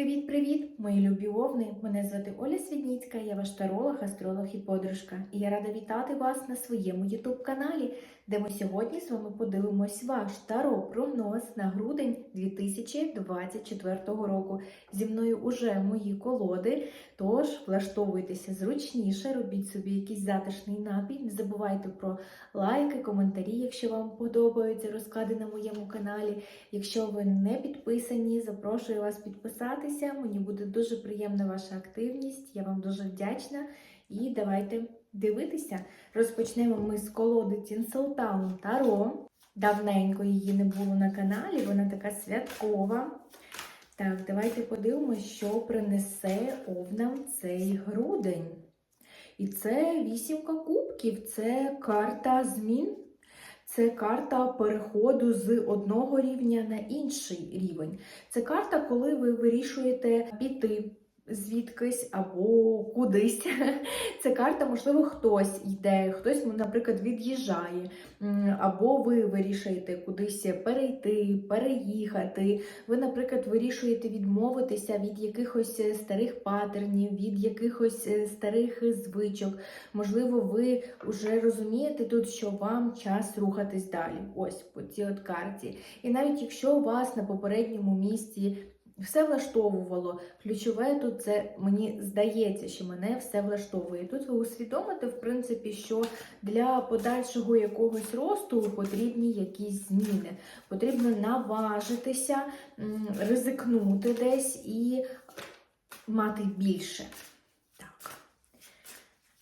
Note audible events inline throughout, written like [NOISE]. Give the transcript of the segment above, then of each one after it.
Привіт-привіт, мої любі овни! Мене звати Оля Свідніцька, я ваш таролог, астролог і подружка. І я рада вітати вас на своєму ютуб-каналі, де ми сьогодні з вами подивимось ваш таро-прогноз на грудень 2024 року. Зі мною уже мої колоди, тож влаштовуйтеся зручніше, робіть собі якийсь затишний напій. Не забувайте про лайки, коментарі, якщо вам подобаються розклади на моєму каналі. Якщо ви не підписані, запрошую вас підписатися. Мені буде дуже приємна ваша активність. Я вам дуже вдячна. І давайте дивитися. Розпочнемо ми з колоди Tinseltown Таро. Давненько її не було на каналі, вона така святкова. Так, давайте подивимося, що принесе овнам цей грудень. І це вісімка кубків, це карта змін. Це карта переходу з одного рівня на інший рівень. Це карта, коли ви вирішуєте піти звідкись або кудись. [LAUGHS] Це карта, можливо, хтось йде, хтось, наприклад, від'їжджає, або ви вирішуєте кудись перейти, переїхати. Ви, наприклад, вирішуєте відмовитися від якихось старих патернів, від якихось е, старих звичок. Можливо, ви вже розумієте тут, що вам час рухатись далі. Ось по цій от карті. І навіть якщо у вас на попередньому місці все влаштовувало. Ключове тут це мені здається, що мене все влаштовує. Тут ви усвідомите, в принципі, що для подальшого якогось росту потрібні якісь зміни. Потрібно наважитися, ризикнути десь і мати більше.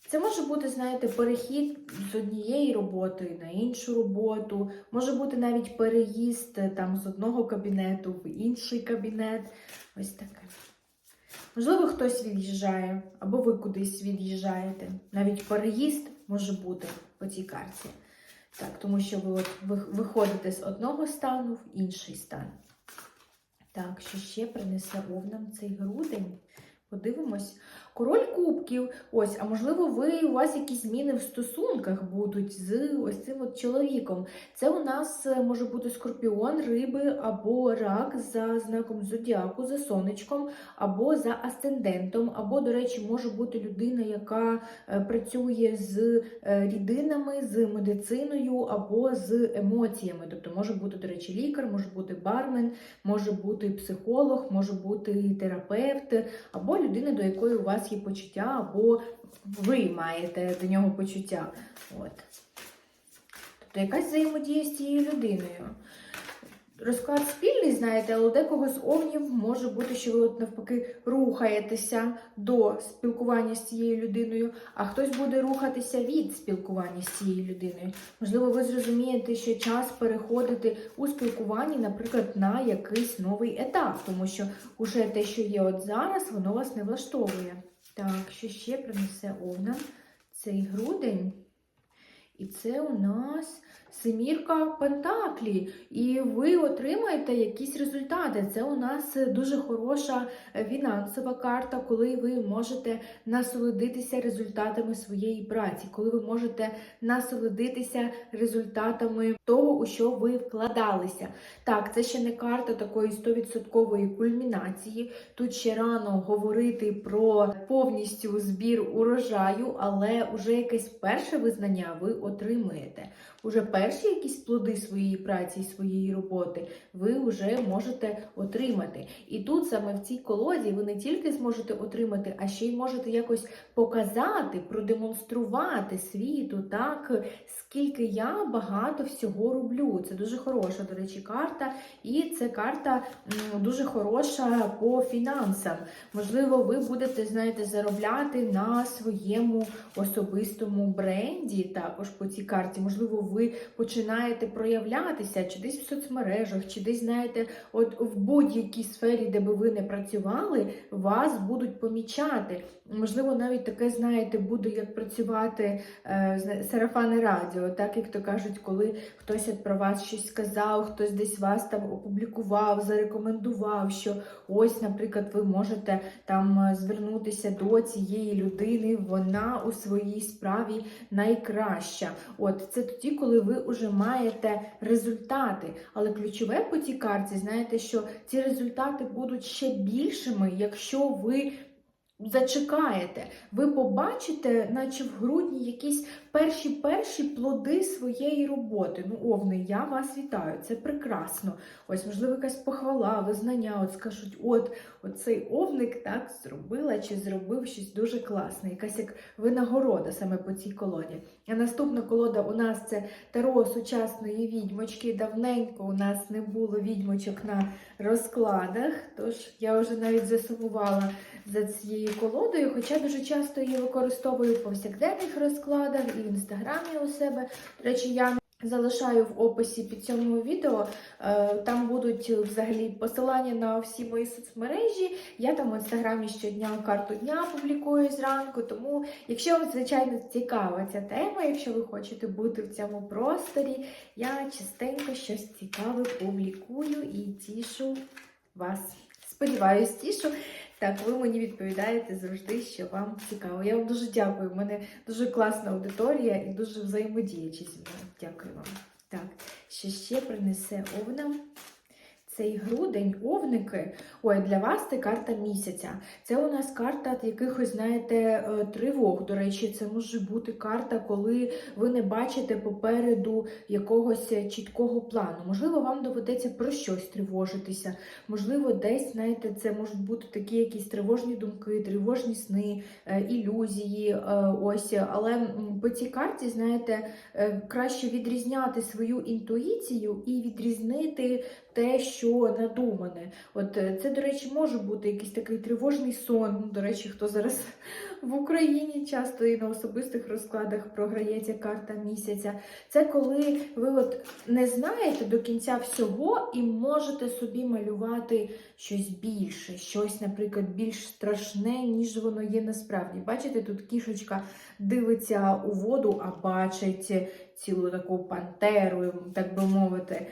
Це може бути, знаєте, перехід з однієї роботи на іншу роботу, може бути навіть переїзд е, там з одного кабінету в інший кабінет. Ось таке. Можливо, хтось від'їжджає, або ви кудись від'їжджаєте. Навіть переїзд може бути по цій карті. Так, тому що ви от виходите з одного стану в інший стан. Так, що ще принесе овнам цей грудень? Подивимось. Король кубків. Ось, а можливо, ви у вас якісь зміни в стосунках будуть з ось цим от чоловіком. Це у нас е, може бути скорпіон, риби або рак за знаком зодіаку, за сонечком, або за асцендентом, або, до речі, може бути людина, яка е, працює з е, рідинами, з медициною або з емоціями. Тобто може бути, до речі, лікар, може бути бармен, може бути психолог, може бути терапевт, або людина, до якої у вас є почуття, або ви маєте до нього почуття. От. Тобто якась взаємодія з цією людиною. Розклад спільний, знаєте, але декого з овнів може бути, що ви от навпаки рухаєтеся до спілкування з цією людиною, а хтось буде рухатися від спілкування з цією людиною. Можливо, ви зрозумієте, що час переходити у спілкуванні, наприклад, на якийсь новий етап, тому що уже те, що є от зараз, воно вас не влаштовує. Так, що ще принесе овна цей грудень? І це у нас семірка Пентаклі. І ви отримаєте якісь результати. Це у нас дуже хороша фінансова карта, коли ви можете насолодитися результатами своєї праці, коли ви можете насолодитися результатами того, у що ви вкладалися. Так, це ще не карта такої 100% кульмінації. Тут ще рано говорити про повністю збір урожаю, але вже якесь перше визнання ви отримуєте. Уже перші якісь плоди своєї праці, своєї роботи ви вже можете отримати. І тут саме в цій колоді ви не тільки зможете отримати, а ще й можете якось показати, продемонструвати світу, так, скільки я багато всього роблю. Це дуже хороша, до речі, карта. І це карта дуже хороша по фінансам. Можливо, ви будете, знаєте, заробляти на своєму особистому бренді, також по цій карті. Можливо, ви починаєте проявлятися чи десь в соцмережах, чи десь, знаєте, от в будь-якій сфері, де би ви не працювали, вас будуть помічати. Можливо, навіть таке, знаєте, буде як працювати е, сарафани радіо, так як то кажуть, коли хтось про вас щось сказав, хтось десь вас там опублікував, зарекомендував, що ось, наприклад, ви можете там е, звернутися до цієї людини, вона у своїй справі найкраща. От це тоді, коли ви вже маєте результати. Але ключове по цій карті, знаєте, що ці результати будуть ще більшими, якщо ви зачекаєте. Ви побачите, наче в грудні, якісь перші перші плоди своєї роботи. Ну, овни, я вас вітаю, це прекрасно. Ось, можливо, якась похвала, визнання. От скажуть, от, оцей овник так зробила чи зробив щось дуже класне, якась як винагорода саме по цій колоді. А наступна колода у нас це Таро сучасної відьмочки. Давненько у нас не було відьмочок на розкладах, тож я вже навіть засумувала за цією колодою, хоча дуже часто її використовую в повсякденних розкладах і в інстаграмі у себе. До речі, я залишаю в описі під цьому відео. е, Там будуть взагалі посилання на всі мої соцмережі. Я там в інстаграмі щодня карту дня публікую зранку. Тому, якщо вам звичайно цікава ця тема, якщо ви хочете бути в цьому просторі, я частенько щось цікаве публікую і тішу вас. Сподіваюсь, тішу. Так, ви мені відповідаєте завжди, що вам цікаво. Я вам дуже дякую. У мене дуже класна аудиторія і дуже взаємодіячі зі мною. Дякую вам. Так, що ще принесе овнам? Цей грудень, овники. Ой, для вас це карта місяця. Це у нас карта якихось, знаєте, е, тривог. До речі, це може бути карта, коли ви не бачите попереду якогось чіткого плану. Можливо, вам доведеться про щось тривожитися. Можливо, десь, знаєте, це можуть бути такі якісь тривожні думки, тривожні сни, е, ілюзії. е, Ось, але по цій карті, знаєте, краще відрізняти свою інтуїцію і відрізнити те, що надумане. От е, це, до речі, може бути якийсь такий тривожний сон. Ну, До речі, хто зараз [LAUGHS] в Україні часто і на особистих розкладах програється карта місяця. Це коли ви от не знаєте до кінця всього і можете собі малювати щось більше, щось, наприклад, більш страшне, ніж воно є насправді. Бачите, тут кішечка дивиться у воду, а бачить цілу таку пантеру, так би мовити.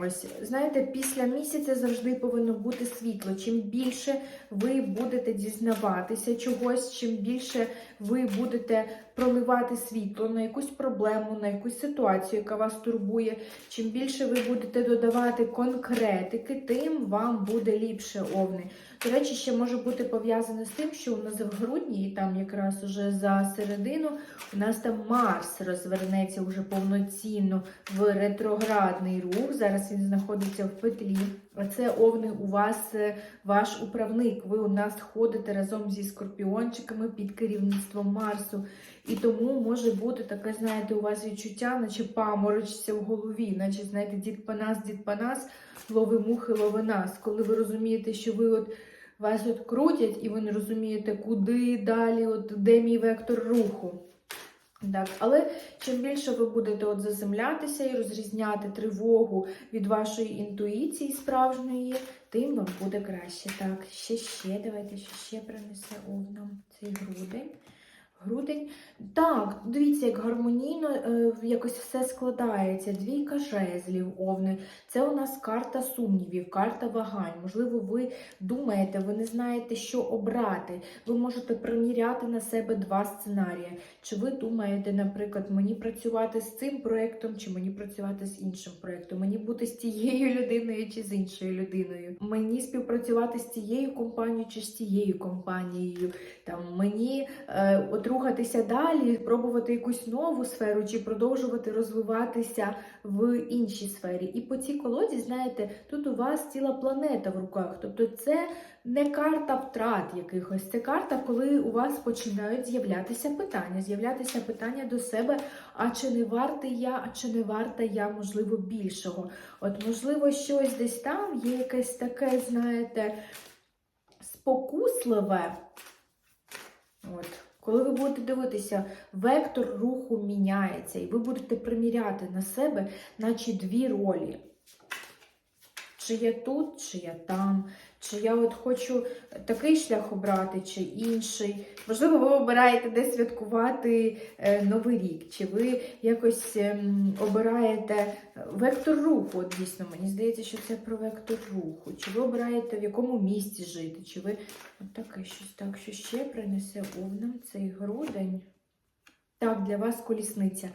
Ось, знаєте, після місяця завжди повинно бути світло. Чим більше ви будете дізнаватися чогось, чим більше ви будете проливати світло на якусь проблему, на якусь ситуацію, яка вас турбує, чим більше ви будете додавати конкретики, тим вам буде ліпше овни. До речі, ще може бути пов'язане з тим, що у нас в грудні, і там якраз уже за середину, у нас там Марс розвернеться вже повноцінно в ретроградний рух. Зараз він знаходиться в петлі. А це овни у вас е, ваш управник. Ви у нас ходите разом зі скорпіончиками під керівництвом Марсу. І тому може бути таке, знаєте, у вас відчуття, наче паморочиться в голові, наче, знаєте, дід Панас, дід Панас, лови мухи, лови нас. Коли ви розумієте, що ви от вас от крутять, і ви не розумієте, куди далі, от де мій вектор руху. Так, але чим більше ви будете от заземлятися і розрізняти тривогу від вашої інтуїції справжньої, тим вам буде краще. Так, ще ще, давайте що ще принесе овнам цей грудень. Грудень. Так, дивіться, як гармонійно е, якось все складається. Двійка жезлів, овни. Це у нас карта сумнівів, карта вагань. Можливо, ви думаєте, ви не знаєте, що обрати. Ви можете приміряти на себе два сценарії. Чи ви думаєте, наприклад, мені працювати з цим проєктом, чи мені працювати з іншим проєктом? Мені бути з тією людиною чи з іншою людиною? Мені співпрацювати з цією компанією чи з цією компанією? Там мені е, от рухатися далі, пробувати якусь нову сферу, чи продовжувати розвиватися в іншій сфері. І по цій колоді, знаєте, тут у вас ціла планета в руках. Тобто це не карта втрат якихось, це карта, коли у вас починають з'являтися питання, з'являтися питання до себе, а чи не вартий я, а чи не варта я, можливо, більшого. От, можливо, щось десь там є якесь таке, знаєте, спокусливе. От. Коли ви будете дивитися, вектор руху міняється, і ви будете приміряти на себе, наче дві ролі. Чи я тут, чи я там, чи я от хочу такий шлях обрати, чи інший. Можливо, ви обираєте де святкувати е, Новий рік, чи ви якось ем, обираєте вектор руху. От дійсно, мені здається, що це про вектор руху. Чи ви обираєте в якому місті жити, чи ви от таке щось так, що ще принесе овнам цей грудень. Так, для вас колісниця.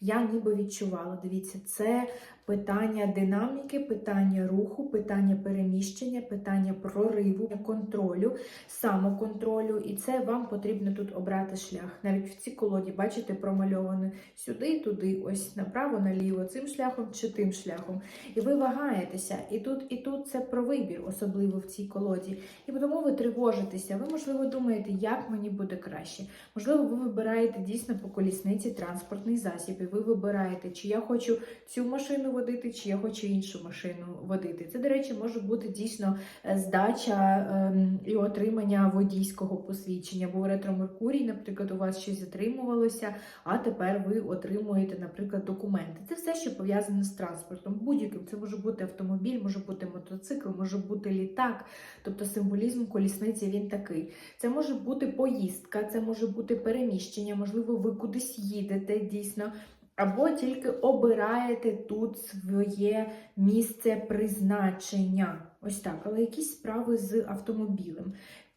я ніби відчувала. Дивіться, це питання динаміки, питання руху, питання переміщення, питання прориву, контролю, самоконтролю. І це вам потрібно тут обрати шлях. Навіть в цій колоді, бачите, промальовано сюди, туди, ось направо, наліво, цим шляхом чи тим шляхом. І ви вагаєтеся. І тут, і тут це про вибір, особливо в цій колоді. І тому ви тривожитеся. Ви, можливо, думаєте, як мені буде краще. Можливо, ви вибираєте дійсно по колісниці транспортний засіб. І ви вибираєте, чи я хочу цю машину водити, чи я хочу іншу машину водити. Це, до речі, може бути дійсно е, здача ем, і отримання водійського посвідчення. Бо в ретро-Меркурій, наприклад, у вас щось затримувалося, а тепер ви отримуєте, наприклад, документи. Це все, що пов'язане з транспортом. Будь-яким це може бути автомобіль, може бути мотоцикл, може бути літак. Тобто символізм колісниці він такий. Це може бути поїздка, це може бути переміщення, можливо, ви кудись їдете дійсно. Або тільки обираєте тут своє місце призначення. Ось так, але якісь справи з автомобілем.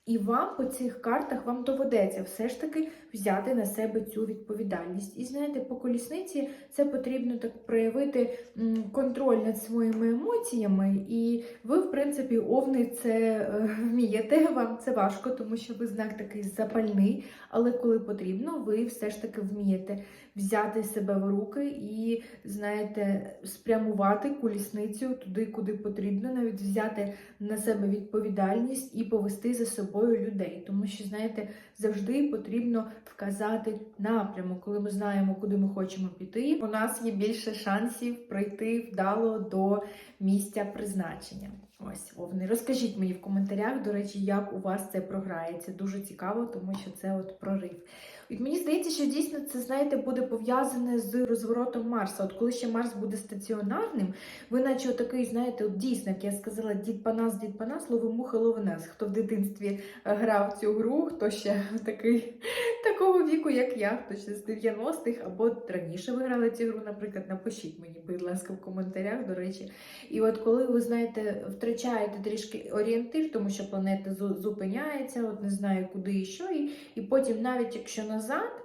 І вам по цих картах вам доведеться все ж таки взяти на себе цю відповідальність. І знаєте, по колісниці це потрібно так проявити контроль над своїми емоціями. І ви, в принципі, овни це е, вмієте. Вам це важко, тому що ви знак такий запальний. Але коли потрібно, ви все ж таки вмієте взяти себе в руки і, знаєте, спрямувати колісницю туди, куди потрібно, навіть взяти на себе відповідальність і повести за собою людей. Тому що, знаєте, завжди потрібно вказати напрямок. Коли ми знаємо, куди ми хочемо піти, у нас є більше шансів пройти вдало до місця призначення. Ось, Овни, розкажіть мені в коментарях, до речі, як у вас це програється. Дуже цікаво, тому що це от прорив. І мені здається, що дійсно це, знаєте, буде пов'язане з розворотом Марса. От коли ще Марс буде стаціонарним, ви наче отакий, знаєте, от дійсно, як я сказала, дід Панас, дід Панас, лови мухи, лови нас. Хто в дитинстві е, грав цю гру, хто ще [LAUGHS] такий такого віку, як я, хто ще з 90-х, або раніше ви грали цю гру, наприклад, напишіть мені, будь ласка, в коментарях, до речі. І от коли ви знаєте, втрачаєте трішки орієнтир, тому що планета зупиняється, от не знаю куди і що, і, і потім, навіть якщо назад.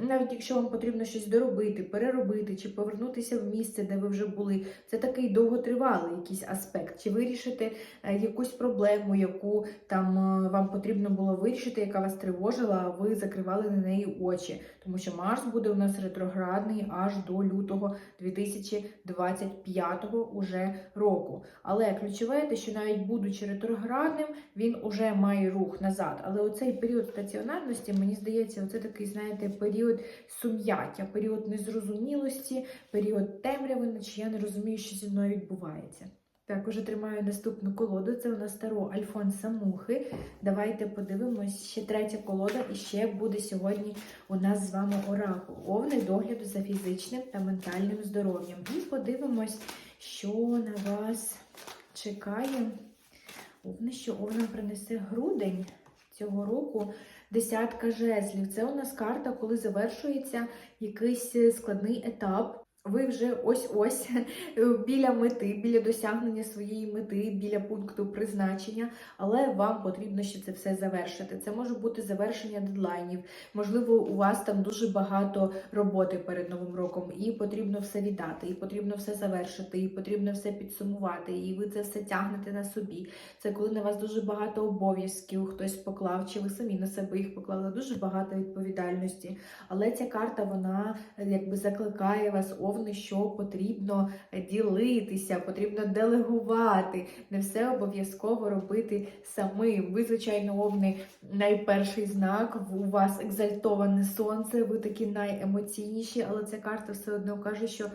Навіть якщо вам потрібно щось доробити, переробити чи повернутися в місце, де ви вже були, це такий довготривалий якийсь аспект. Чи вирішити е, якусь проблему, яку там е, вам потрібно було вирішити, яка вас тривожила, а ви закривали на неї очі. Тому що Марс буде у нас ретроградний аж до лютого 2025 уже року. Але ключове те, що навіть будучи ретроградним, він уже має рух назад. Але оцей період стаціонарності, мені здається, оце такий, знаєте, період сум'яття, період незрозумілості, період темряви, наче я не розумію, що зі мною відбувається. Так, уже тримаю наступну колоду. Це у нас старо Альфонса Мухи. Давайте подивимось. Ще третя колода, і ще буде сьогодні у нас з вами оракул. Овни догляду за фізичним та ментальним здоров'ям. І подивимось, що на вас чекає. Овни, що овнам принесе грудень цього року. Десятка жезлів. Це у нас карта, коли завершується якийсь складний етап. Ви вже ось-ось біля мети, біля досягнення своєї мети, біля пункту призначення, але вам потрібно ще це все завершити. Це може бути завершення дедлайнів. Можливо, у вас там дуже багато роботи перед новим роком, і потрібно все віддати, і потрібно все завершити, і потрібно все підсумувати. І ви це все тягнете на собі. Це коли на вас дуже багато обов'язків, хтось поклав, чи ви самі на себе їх поклали. Дуже багато відповідальності. Але ця карта вона е, якби закликає вас овни, що потрібно ділитися, потрібно делегувати, не все обов'язково робити самим. Ви, звичайно, овни, найперший знак. У вас екзальтоване сонце, ви такі найемоційніші, але ця карта все одно каже, що.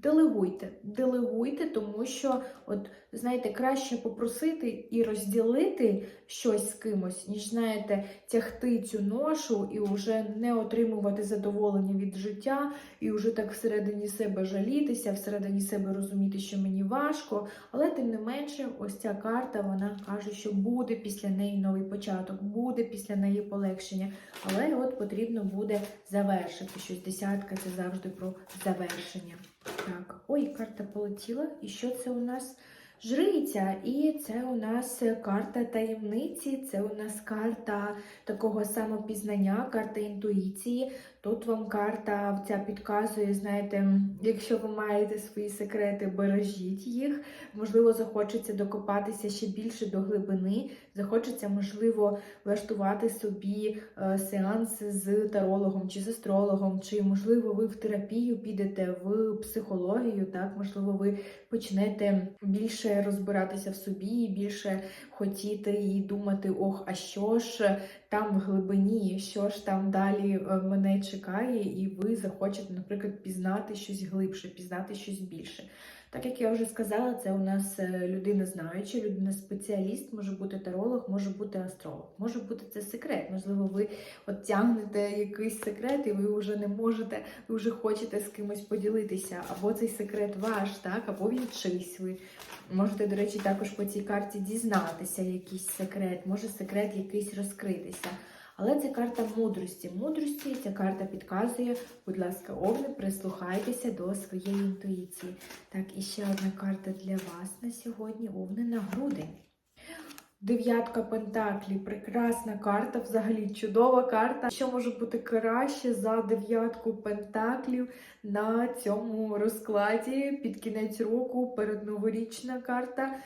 Делегуйте, делегуйте, тому що, от знаєте, краще попросити і розділити щось з кимось, ніж знаєте, тягти цю ношу і вже не отримувати задоволення від життя, і вже так всередині себе жалітися, всередині себе розуміти, що мені важко. Але тим не менше, ось ця карта вона каже, що буде після неї новий початок, буде після неї полегшення. Але от потрібно буде завершити щось. Десятка це завжди про завершення. Так, ой, карта полетіла. І що це у нас? Жриця, і це у нас карта таємниці, це у нас карта такого самопізнання, карта інтуїції. Тут вам карта ця підказує, знаєте, якщо ви маєте свої секрети, бережіть їх. Можливо, захочеться докопатися ще більше до глибини. Захочеться, можливо, влаштувати собі е, сеанс з тарологом чи з астрологом, чи, можливо, ви в терапію підете в психологію, так, можливо, ви почнете більше розбиратися в собі, більше хотіти і думати, ох, а що ж там в глибині, що ж там далі е, мене чекає, і ви захочете, наприклад, пізнати щось глибше, пізнати щось більше. Так як я вже сказала, це у нас е, людина знаюча, людина спеціаліст, може бути таролог, може бути астролог, може бути це секрет. Можливо, ви от тягнете якийсь секрет, і ви вже не можете, ви вже хочете з кимось поділитися, або цей секрет ваш, так, або він чийсь ви. Можете, до речі, також по цій карті дізнатися якийсь секрет, може секрет якийсь розкритися. Але це карта мудрості. Мудрості ця карта підказує, будь ласка, овни, прислухайтеся до своєї інтуїції. Так, і ще одна карта для вас на сьогодні овни на грудень. Дев'ятка пентаклів, прекрасна карта, взагалі чудова карта. Що може бути краще за дев'ятку пентаклів на цьому розкладі під кінець року, передноворічна карта.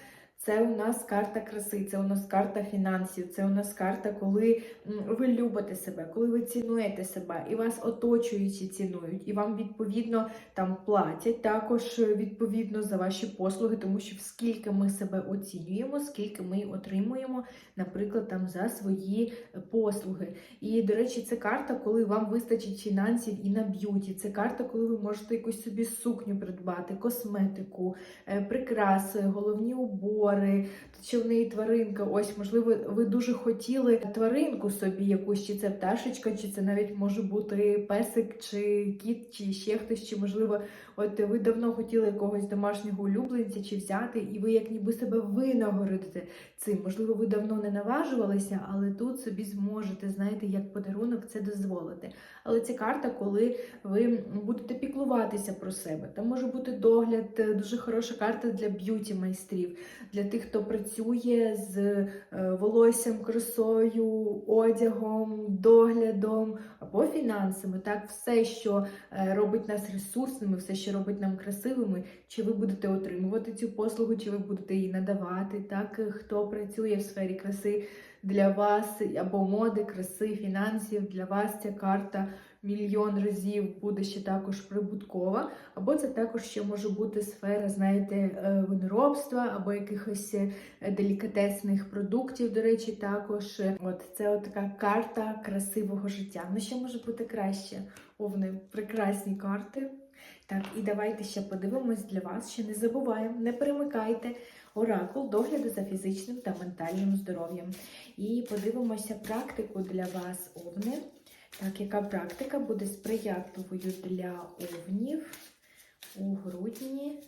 Це у нас карта краси, це у нас карта фінансів, це у нас карта, коли ви любите себе, коли ви цінуєте себе, і вас оточуючі цінують, і вам відповідно там платять також е, відповідно за ваші послуги, тому що скільки ми себе оцінюємо, скільки ми отримуємо, наприклад, там за свої е, послуги. І, до речі, це карта, коли вам вистачить фінансів і на б'юті. Це карта, коли ви можете якусь собі сукню придбати, косметику, е, прикраси, головні убори, чи в неї тваринка. Ось, можливо, ви дуже хотіли тваринку собі якусь, чи це пташечка, чи це навіть може бути песик, чи кіт, чи ще хтось, чи можливо, от ви давно хотіли якогось домашнього улюбленця чи взяти, і ви як ніби себе винагородите цим. Можливо, ви давно не наважувалися, але тут собі зможете, знаєте, як подарунок це дозволити. Але це карта, коли ви будете піклуватися про себе. Там може бути догляд, е, дуже хороша карта для б'юті майстрів, для тих, хто працює з е, волоссям, красою, одягом, доглядом або фінансами. Так, все, що е, робить нас ресурсними, все, що робить нам красивими, чи ви будете отримувати цю послугу, чи ви будете її надавати. Так, е, хто працює в сфері краси для вас або моди, краси, фінансів, для вас ця карта мільйон разів буде ще також прибуткова, або це також ще може бути сфера, знаєте, е, виноробства, або якихось е, делікатесних продуктів, до речі, також. От це от така карта красивого життя. Ну що може бути краще? Овни, прекрасні карти. Так, і давайте ще подивимось для вас. Ще не забуваємо, не перемикайте оракул догляду за фізичним та ментальним здоров'ям. І подивимося практику для вас, овни. Так, яка практика буде сприятливою для овнів у грудні?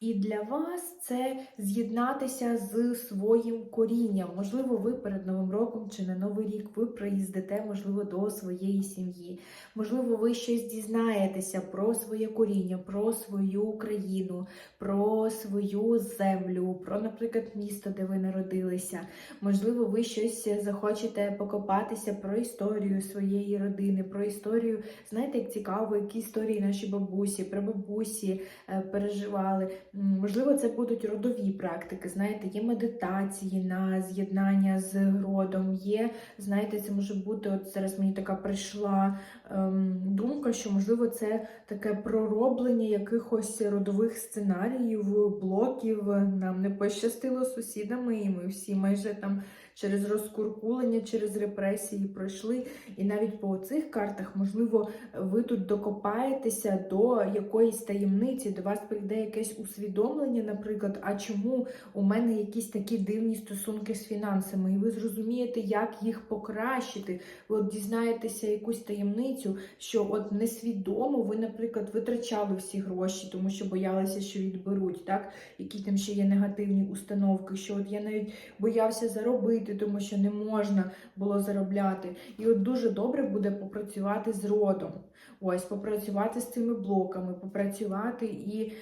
І для вас це з'єднатися з своїм корінням. Можливо, ви перед Новим роком чи на Новий рік ви приїздите, можливо, до своєї сім'ї. Можливо, ви щось дізнаєтеся про своє коріння, про свою країну, про свою землю, про, наприклад, місто, де ви народилися. Можливо, ви щось захочете покопатися про історію своєї родини, про історію, знаєте, як цікаво, які історії наші бабусі, прабабусі е, переживали. Можливо, це будуть родові практики. Знаєте, є медитації на з'єднання з родом. Є, знаєте, це може бути. От зараз мені така прийшла ем, думка, що можливо це таке пророблення якихось родових сценаріїв, блоків. Нам не пощастило сусідами, і ми всі майже там через розкуркулення, через репресії пройшли. І навіть по цих картах, можливо, ви тут докопаєтеся до якоїсь таємниці, до вас прийде якесь усвідомлення, наприклад, а чому у мене якісь такі дивні стосунки з фінансами, і ви зрозумієте, як їх покращити. Ви от дізнаєтеся якусь таємницю, що от несвідомо ви, наприклад, витрачали всі гроші, тому що боялися, що відберуть, так? Які там ще є негативні установки, що от я навіть боявся заробити, тому що не можна було заробляти. І от дуже добре буде попрацювати з родом. Ось, попрацювати з цими блоками, попрацювати і,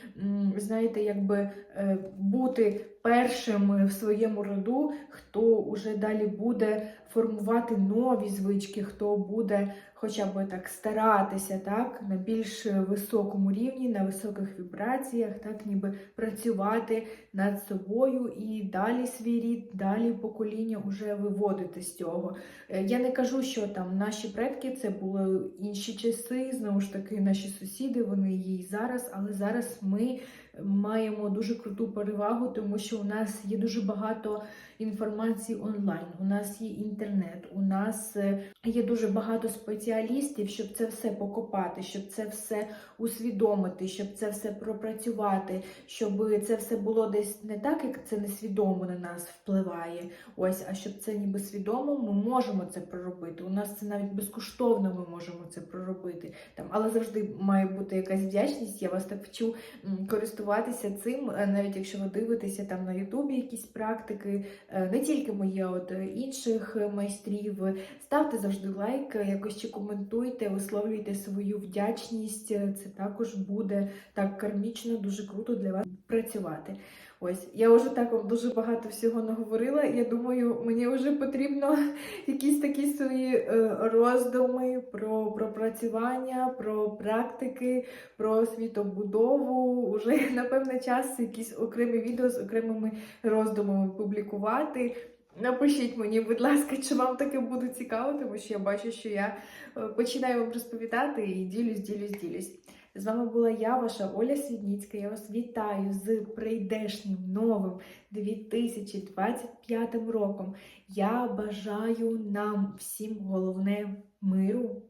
знаєте, якби е, бути першим в своєму роду, хто уже далі буде формувати нові звички, хто буде хоча б так старатися, так, на більш високому рівні, на високих вібраціях, так, ніби працювати над собою і далі свій рід, далі покоління вже виводити з цього. Е, Я не кажу, що там наші предки це були інші часи, знову ж таки, наші сусіди, вони є і зараз, але зараз ми маємо дуже круту перевагу, тому що у нас є дуже багато інформації онлайн, у нас є інтернет, у нас е, є дуже багато спеціалістів, щоб це все покопати, щоб це все усвідомити, щоб це все пропрацювати, щоб це все було десь не так, як це несвідомо на нас впливає. Ось, а щоб це ніби свідомо, ми можемо це проробити. У нас це навіть безкоштовно ми можемо це проробити. Там, але завжди має бути якась вдячність. Я вас так вчу м, користуватися цим, е, навіть якщо ви дивитеся там на Ютубі якісь практики, е, не тільки мої, а от е, інших майстрів. Ставте завжди лайк, якось чи коментуйте, висловлюйте свою вдячність. Це також буде так кармічно, дуже круто для вас працювати. Ось я вже так вам дуже багато всього наговорила. Я думаю, мені вже потрібно [LAUGHS] якісь такі свої е, роздуми про пропрацювання, про практики, про світобудову. Уже [LAUGHS] напевне час якісь окремі відео з окремими роздумами публікувати. Напишіть мені, будь ласка, чи вам таке буде цікаво, тому що я бачу, що я е, починаю вам розповідати і ділюсь, ділюсь, ділюсь. З вами була я, ваша Оля Свідніцька. Я вас вітаю з прийдешнім новим 2025 роком. Я бажаю нам всім головне миру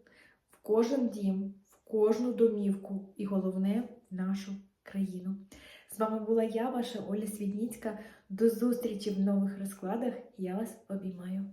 в кожен дім, в кожну домівку і головне в нашу країну. З вами була я, ваша Оля Свідніцька. До зустрічі в нових розкладах. Я вас обіймаю.